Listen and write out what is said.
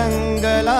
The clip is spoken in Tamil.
தங்களா